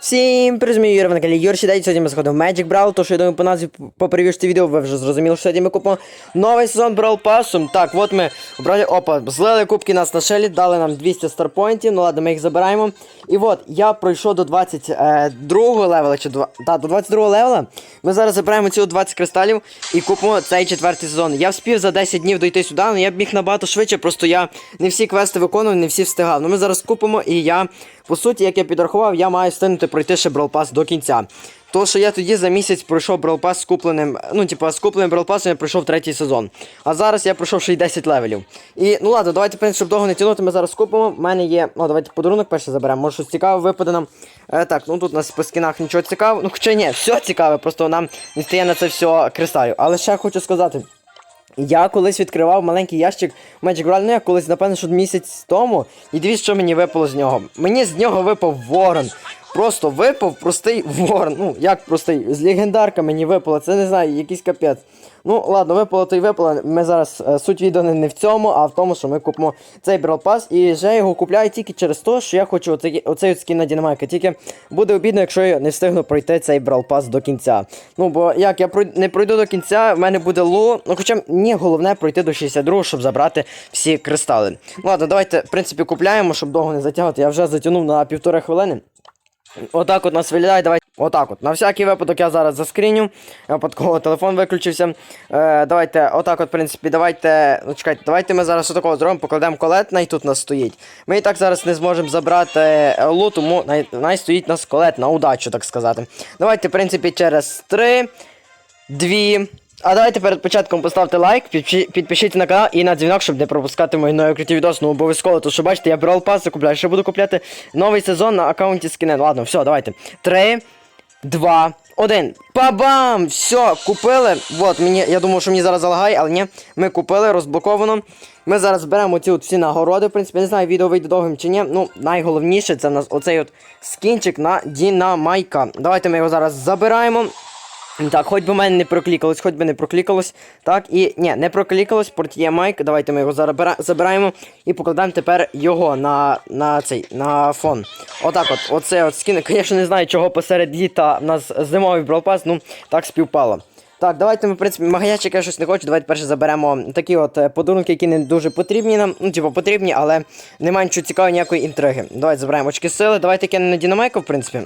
Всім призмію ви на каналі Юрій Сідей. Сьогодні ми заходимо в Magic Brawl, то що я думаю по назві по перевірці відео, ви вже зрозуміли, що сьогодні ми купимо новий сезон Brawl Passом. Так, от ми обрали, опа, злили кубки нас на шелі, дали нам 200 старпоінтів, ну ладно, ми їх забираємо. І от, я пройшов до 22 левела, чи 2, та, до 22 левела. Ми зараз забираємо ці 20 кристалів і купимо цей четвертий сезон. Я вспів за 10 днів дойти сюди, але я б міг набагато швидше, просто я не всі квести виконував, не всі встигав. Ну ми зараз купимо і я, по суті, як я підрахував, я маю встигнути пройти ще Brawl Pass до кінця. То, що я тоді за місяць пройшов Brawl Pass з купленим, ну, типа, з купленим Brawl Pass я пройшов третій сезон. А зараз я пройшов ще й 10 левелів. І ну ладно, давайте, принципі, щоб довго не тягнути, ми зараз купимо. У мене є. Ну, давайте подарунок перше заберемо. Може щось цікаве випаде нам. Е, так, ну тут у нас по скінах нічого цікавого. Ну, хоча ні, все цікаве, просто нам не стає на це все кристалів. Але ще хочу сказати. Я колись відкривав маленький ящик Magic Royale, ну я колись, напевно, що місяць тому. І дивіться, що мені випало з нього. Мені з нього випав ворон. Просто випав простий ворон. Ну, як простий, з легендарка мені випало, це не знаю, якийсь капець. Ну, ладно, випало то й випало. Ми зараз е, суть відео не, в цьому, а в тому, що ми купимо цей Brawl Pass. І вже його купляю тільки через те, що я хочу оцей, оцей от скін на Дінамайка. Тільки буде обідно, якщо я не встигну пройти цей Brawl Pass до кінця. Ну, бо як я прой- не пройду до кінця, в мене буде лу. Ну, хоча мені головне пройти до 62, щоб забрати всі кристали. Ну, ладно, давайте, в принципі, купляємо, щоб довго не затягувати. Я вже затягнув на півтори хвилини. Отак от нас виглядає, давайте. Отак от. На всякий випадок я зараз заскріню. Випадково телефон виключився. Е, давайте, отак от, в принципі, давайте. Ну чекайте, давайте ми зараз отакого зробимо, покладемо колет, най тут нас стоїть. Ми і так зараз не зможемо забрати е, лут, тому най, най стоїть нас колет на удачу, так сказати. Давайте, в принципі, через 3, 2. А давайте перед початком поставте лайк, підпишіться на канал і на дзвінок, щоб не пропускати мої нові круті відоси. Ну обов'язково, тому що бачите, я Brawl Pass купляю. Ще буду купляти новий сезон на аккаунті Скінен. Ладно, все, давайте. Три, два, один. Па-бам! Все, купили. Вот, мені, я думав, що мені зараз залагає, але ні. Ми купили, розблоковано. Ми зараз беремо ці от всі нагороди. В принципі, не знаю, відео вийде довгим чи ні. Ну, найголовніше це в нас оцей от скінчик на Дінамайка. Давайте ми його зараз забираємо. Так, хоч би мене не проклікалось, хоч би не проклікалось. Так, і ні, не проклікалось, портіє майк. Давайте ми його забира- забираємо і покладемо тепер його на на цей на фон. Отак от, оце от скін. Звісно, не знаю, чого посеред літа в нас зимовий бролпас, ну так співпало. Так, давайте ми, в принципі, магазинчик я щось не хочу. Давайте перше заберемо такі от е, подарунки, які не дуже потрібні нам. Ну, типу, потрібні, але немає нічого цікавого, ніякої інтриги. Давайте забираємо очки сили. Давайте кинемо на Дінамайку, в принципі.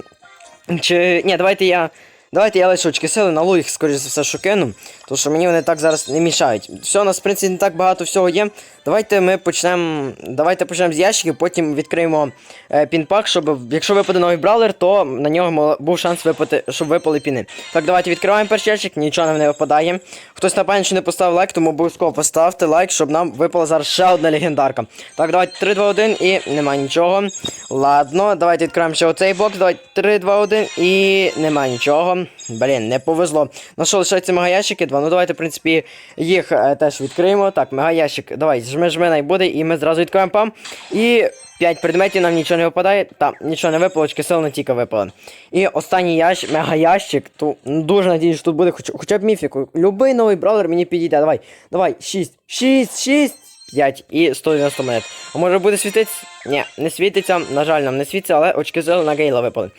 Чи. Ні, давайте я. Давайте я лише очки сили, налу їх, скоріше за все, що кину, тому що мені вони так зараз не мішають. Все, у нас, в принципі, не так багато всього є. Давайте ми почнемо. Давайте почнемо з ящиків, потім відкриємо е, пінпак, щоб якщо випаде новий бравлер, то на нього був шанс випати, щоб випали піни. Так, давайте відкриваємо перший ящик, нічого нам не випадає. Хтось напевно, що не поставив лайк, тому обов'язково поставте лайк, щоб нам випала зараз ще одна легендарка. Так, давайте 3, 2, 1 і нема нічого. Ладно, давайте відкриємо ще оцей бокс. Давайте 3, 2, 1 і нема нічого. Блін, не повезло. На що лишаються мегаящики? Два. Ну давайте, в принципі, їх е, теж відкриємо. Так, мегаящик, давай, жми, жми, най буде, і ми зразу відкриємо пам. І 5 предметів нам нічого не випадає. Там нічого не випало, очки сил не тільки випали. І останній ящик, мегаящик, то ну, дуже надіюсь, що тут буде хоч, хоча б міфіку. Любий новий браузер мені підійде. Давай, давай, 6, 6, 6. 5 і 190 монет. А може буде світитися? Ні, не світиться. На жаль, нам не світиться, але очки сили на гейла випали.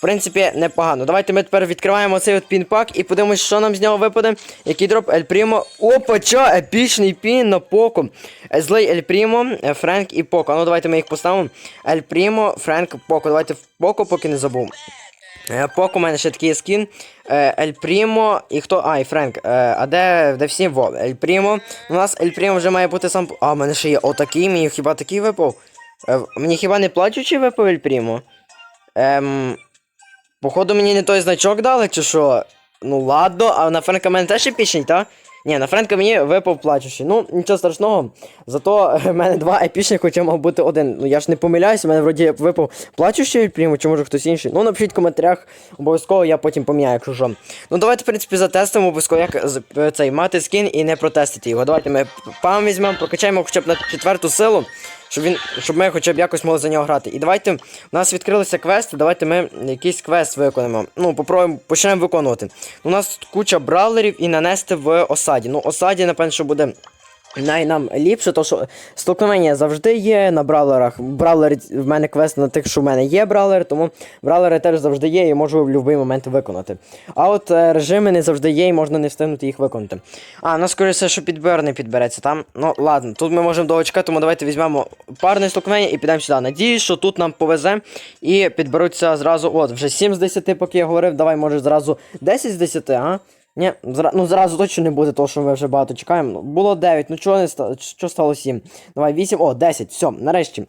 В принципі, непогано. Давайте ми тепер відкриваємо цей от пінпак і подивимось, що нам з нього випаде. Який дроп Ель Прімо. Опа, чо, епічний пін на Поко. Е, Злий Ель Прімо, Френк і Поко. Ну давайте ми їх поставимо. Ель Прімо, Френк, Поко. Давайте в Поко, поки не забув. Е, у мене ще такий скін. Е, Ель Прімо і хто. А, і Френк. Е, А де, де всі? Во, Ель Прімо. У нас Ель Прімо вже має бути сам. А, у мене ще є отакий, мені хіба такий випав? Мені хіба не плачучий випав Ель Прімо? Ем. Походу мені не той значок дали, чи що? Ну ладно, а на Френка мене теж епічний, та? Ні, на Френка мені випав плачущий. Ну, нічого страшного. Зато в мене два епічних, хоча мав бути один. Ну я ж не помиляюся, в мене вроді випав плачущий прийму, чи може хтось інший. Ну, напишіть в коментарях, обов'язково я потім поміняю, якщо що. Ну давайте, в принципі, затестимо обов'язково, як е, цей мати скін і не протестити його. Давайте ми пам візьмемо, прокачаємо хоча б на четверту силу. Щоб він, щоб ми хоча б якось могли за нього грати. І давайте, у нас відкрилися квести, давайте ми якийсь квест виконаємо. Ну, попробуємо, почнемо виконувати. У нас тут куча бравлерів і нанести в осаді. Ну, осаді, напевно, що буде Най нам ліпше, то що столкновення завжди є на бравлерах. Бравлер в мене квест на тих, що в мене є бравлер, тому бравлери теж завжди є і можу в будь-який момент виконати. А от е, режими не завжди є і можна не встигнути їх виконати. А, ну скоріше, що підбір не підбереться там. Ну ладно, тут ми можемо довго чекати, тому давайте візьмемо парне столкновення і підемо сюди. Надіюсь, що тут нам повезе і підберуться зразу. От, вже 7 з 10, поки я говорив, давай, може, зразу 10 з 10, а? Ні, зра... ну зразу точно не буде, того, що ми вже багато чекаємо. Ну, Було 9, ну чого не ста... що стало 7? Давай 8, о, 10, все, нарешті.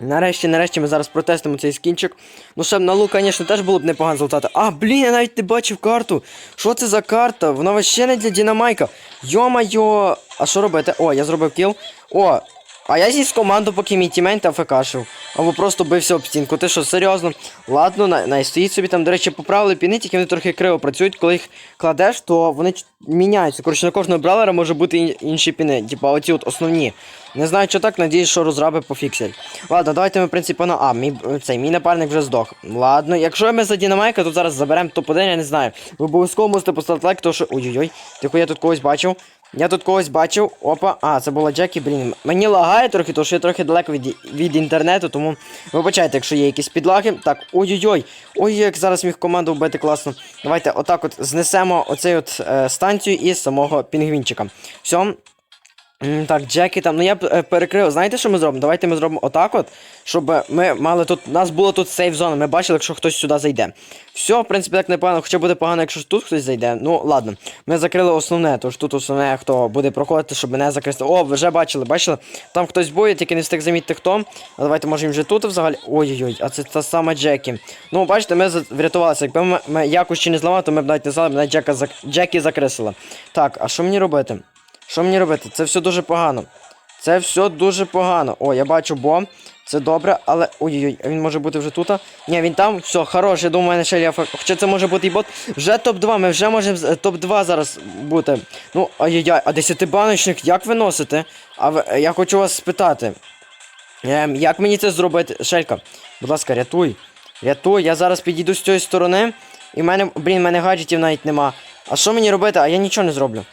Нарешті, нарешті ми зараз протестимо цей скінчик. Ну ще на лук, звісно, теж було б непогано золотати. А, блін, я навіть не бачив карту. Що це за карта? Вона вообще не для Дінамайка. Йо-майо. А що робити? О, я зробив кіл. О, а я зніс команду, поки мій тімейт АФКшив. Або просто бився об стінку. Ти що, серйозно? Ладно, най, стоїть собі там, до речі, поправили піни, тільки вони трохи криво працюють. Коли їх кладеш, то вони міняються. Коротше, на кожного бравлера може бути ін- інші піни. Типа оці от основні. Не знаю, що так, надіюсь, що розраби пофіксять. Ладно, давайте ми, в принципі, на. А, мій цей мій напарник вже здох. Ладно, якщо ми за Дінамайка, то зараз заберемо топ-1, я не знаю. Ви обов'язково мусите поставити лайк, тому що. Ой-ой-ой. Тихо, я тут когось бачив. Я тут когось бачив. Опа, а, це була Джекі, блін. Мені лагає трохи, тому що я трохи далеко від, від інтернету, тому вибачайте, якщо є якісь підлаги. Так, ой-ой-ой. Ой, як зараз міг команду вбити класно. Давайте отак от знесемо оцей от е, станцію із самого пінгвінчика. Все. Так, Джекі там, ну я б е, перекрив. Знаєте, що ми зробимо? Давайте ми зробимо отак от, щоб ми мали тут. У нас було тут сейф зона. Ми бачили, якщо хтось сюди зайде. Все, в принципі, так непогано, хоча буде погано, якщо тут хтось зайде. Ну, ладно. Ми закрили основне, тож тут основне, хто буде проходити, щоб мене закрити. О, ви вже бачили, бачили? Там хтось боє, тільки не встиг замітити хто. А давайте може він вже тут взагалі. Ой-ой-ой, а це та сама Джекі. Ну, бачите, ми врятувалися. Якби ми, ми якось ще не зламали, то ми б навіть не знали, мене Джека зак... Джекі закресила. Так, а що мені робити? Що мені робити? Це все дуже погано. Це все дуже погано. О, я бачу бо. Це добре, але. Ой-ой-ой, він може бути вже тут? Ні, він там. Все, хорош, я думаю, мене ще фак- Хоча це може бути і бот. Вже топ-2, ми вже можемо е, топ-2 зараз бути. Ну, ай-яй-яй, а десятибаночник як ви носите? А ви, е, я хочу вас спитати. Ем, як мені це зробити? Шелька, будь ласка, рятуй. Рятуй, я зараз підійду з цієї сторони. І в мене, блін, в мене гаджетів навіть нема. А що мені робити? А я нічого не зроблю.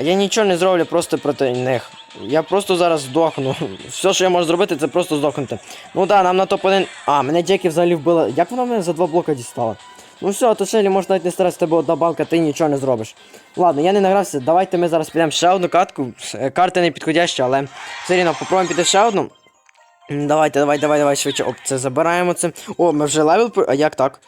А я нічого не зроблю просто проти них. Я просто зараз здохну. Все, що я можу зробити, це просто здохнути. Ну да, нам на топ-1. А, мене Джекі взагалі вбила. Як вона мене за два блока дістала? Ну все, то Шелі, може навіть не старатися, тебе одна банка, ти нічого не зробиш. Ладно, я не награвся. Давайте ми зараз підемо ще одну катку. Е, Карта не підходяща, але все рівно попробуємо піти ще одну. Давайте, давай, давай, давай, швидше. Оп, це забираємо це. О, ми вже левел. А як так?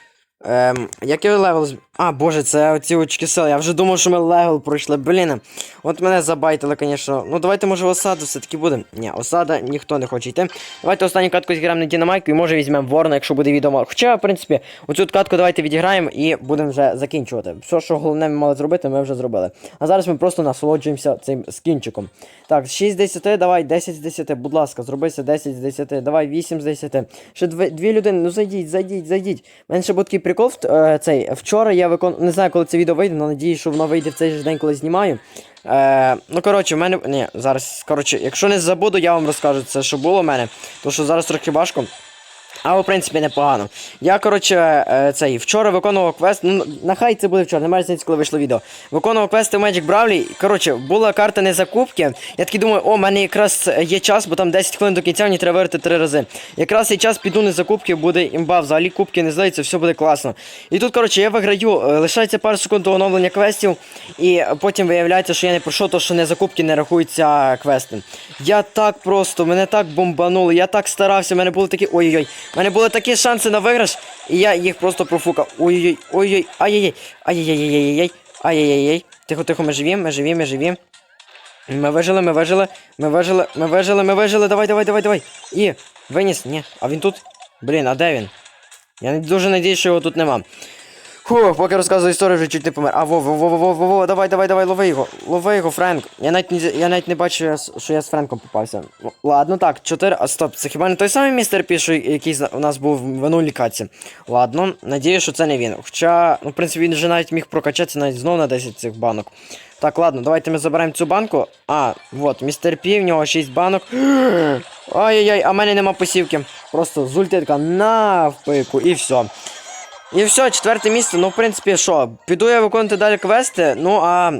Ем, як я левел. А, боже, це оці очки сили. Я вже думав, що ми левел пройшли. Блін. От мене забайтили, звісно. Ну давайте, може, осаду все-таки буде. Ні, осада ніхто не хоче йти. Давайте останню катку зіграємо на Дінамайку і може візьмемо Ворона, якщо буде відомо. Хоча, в принципі, оцю катку давайте відіграємо і будемо вже закінчувати. Все, що головне ми мали зробити, ми вже зробили. А зараз ми просто насолоджуємося цим скінчиком. Так, 6 з 10, давай, 10 з 10, будь ласка, зробися 10 з 10, давай 8 з 10. Ще дві, дві людини, ну зайдіть, зайдіть, зайдіть. Був такий прикол, е, цей, вчора я викон... не знаю, коли це відео вийде, але надіюсь, що воно вийде в цей же день, коли знімаю. Е, ну, коротше, в мене. Ні, зараз, коротше, якщо не забуду, я вам розкажу це, що було в мене. Тому що зараз трохи важко. Але, в принципі, непогано. Я, коротше, е, цей, вчора виконував квест. Ну, нехай це буде вчора, немає різниці, коли вийшло відео. Виконував квести в Magic Brawley. Коротше, була карта не закупки. Я такий думаю, о, в мене якраз є час, бо там 10 хвилин до кінця мені треба вирити 3 рази. Якраз цей час піду не закупки, буде імба, взагалі кубки не здається, все буде класно. І тут, коротше, я виграю, е, лишається пару секунд до оновлення квестів, і потім виявляється, що я не пройшов, то що не закупки не рахуються квести. Я так просто, мене так бомбанули, я так старався, в мене були такі. Ой-ой-ой. У мене були такі шанси на виграш, і я їх просто профукав. Ой-ой-ой, ой-ой, ай-яй-яй, ай-яй-яй-яй-яй, ай-яй-яй-яй. Тихо, тихо, ми живі, ми живі, ми живі. Ми вижили, ми вижили, ми вижили, ми вижили, ми вижили, давай, давай, давай, давай. І, виніс, ні, а він тут? Блін, а де він? Я дуже надіюсь, що його тут нема. Фу, поки розказую історію, вже чуть не помер. А во, во, во, во, во, во, давай, давай, давай, лови його. Лови його, Френк. Я навіть не, я навіть не бачу, що я з- Френком попався. Ладно, так, 4. А стоп, це хіба не той самий містер Пі, що який у нас був в минулій каці? Ладно, надію, що це не він. Хоча, ну, в принципі, він вже навіть міг прокачатися навіть знову на 10 цих банок. Так, ладно, давайте ми заберемо цю банку. А, вот, містер Пі, в нього 6 банок. Ай-яй-яй, а в мене нема посівки. Просто зульти така на впику і все. І все, четверте місце. Ну, в принципі, що, піду я виконувати далі квести. Ну а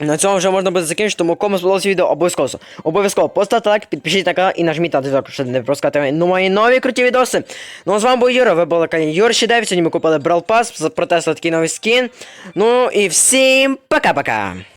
На цьому вже можна буде закінчити, тому кому сподобалося відео, обов'язково. Обов'язково поставте лайк, підпишіть на канал і нажміть на дзвінок, щоб не пропускати ну, мої нові круті відоси. Ну а з вами був Юра, ви були на каналі Юра 9. Сьогодні ми купили Brawl Pass, протестили такий новий скін. Ну і всім пока-пока.